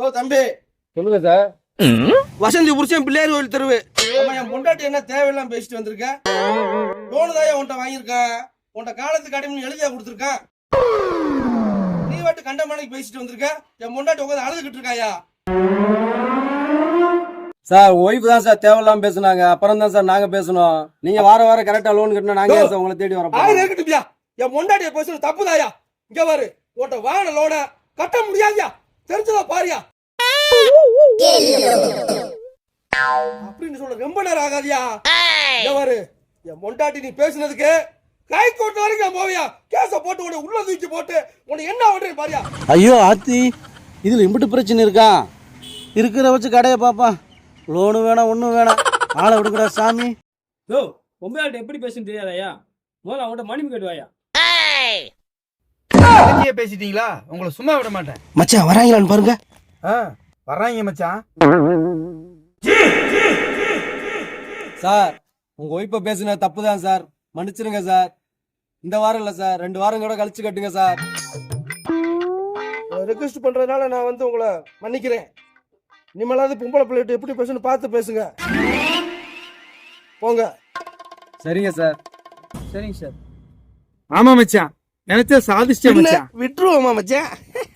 ஓ தம்பி. சொல்லுங்க சார். வசந்தி புருஷன் பிள்ளையார் கோயில் தெருவு. என் பொண்டாட்டி என்ன தேவையில்லாம பேசிட்டு வந்திருக்க? லோனு தான் உன்ட்ட வாங்கியிருக்கேன் உன்ட்ட காலத்துக்கு அடைமணி எழுதியா கொடுத்துருக்கேன் நீ வாட்டு கண்ட மணிக்கு பேசிட்டு வந்திருக்க? என் பொண்டாட்டி உட்காந்து அழுதுகிட்டு இருக்காயா? சார் ஒய்ஃப் தான் சார் தேவையில்லாம பேசுனாங்க. அப்புறம் தான் சார் நாங்க பேசணும். நீங்க வார வாரம் கரெக்டா லோன் கட்டினா நாங்க சார் உங்களை தேடி வர ஆயிரம் இருக்கட்டும்யா என் பொண்டாட்டிய பேசுறது தப்புதாயா? இங்க பாரு உன்ட்ட வாங்கின லோன கட்ட முடியாதுயா? தெரிஞ்சதா பாரியா? அப்படின்னு சொல்ல ரொம்ப நேரம் ஆகாதியா? பாரு என் பொண்டாட்டி நீ பேசுனதுக்கு கை கோட்டு வரைக்கும் நான் போவியா கேஸ போட்டு உன்னை உள்ள தூக்கி போட்டு உன்னை என்ன பண்றேன் பாரியா? ஐயோ ஆத்தி இதில் இம்பிட்டு பிரச்சனை இருக்கா? இருக்கிற வச்சு கடையை பாப்பா. லோனு வேணாம் ஒன்றும் வேணாம். ஆளை விடுக்கடா சாமி. யோ பொம்பளையாட்ட எப்படி பேசுன்னு தெரியாதயா? முதல்ல அவங்கள்ட்ட மன்னிப்பு கேட்டுவாயா? பேசிட்டீங்களா? உங்களை சும்மா விட மாட்டேன். மச்சான் வராங்களான்னு பாருங்க. ஆ. வர்றாங்க மச்சான். சார் உங்க ஒய்ஃபை பேசுன தப்பு தான் சார். மன்னிச்சிருங்க சார். இந்த வாரம் இல்ல சார். ரெண்டு வாரம் கூட கழிச்சு கட்டுங்க சார். ரெக்வஸ்ட் பண்றதுனால நான் வந்து உங்களை மன்னிக்கிறேன். இனிமேலாவது பொம்பளை பிள்ளைகிட்ட எப்படி பேசணும் பார்த்து பேசுங்க. போங்க. சரிங்க சார். சரிங்க சார். ஆமா மச்சான். நினைச்சா மச்சான். விட்டுருவோமா மச்சான்?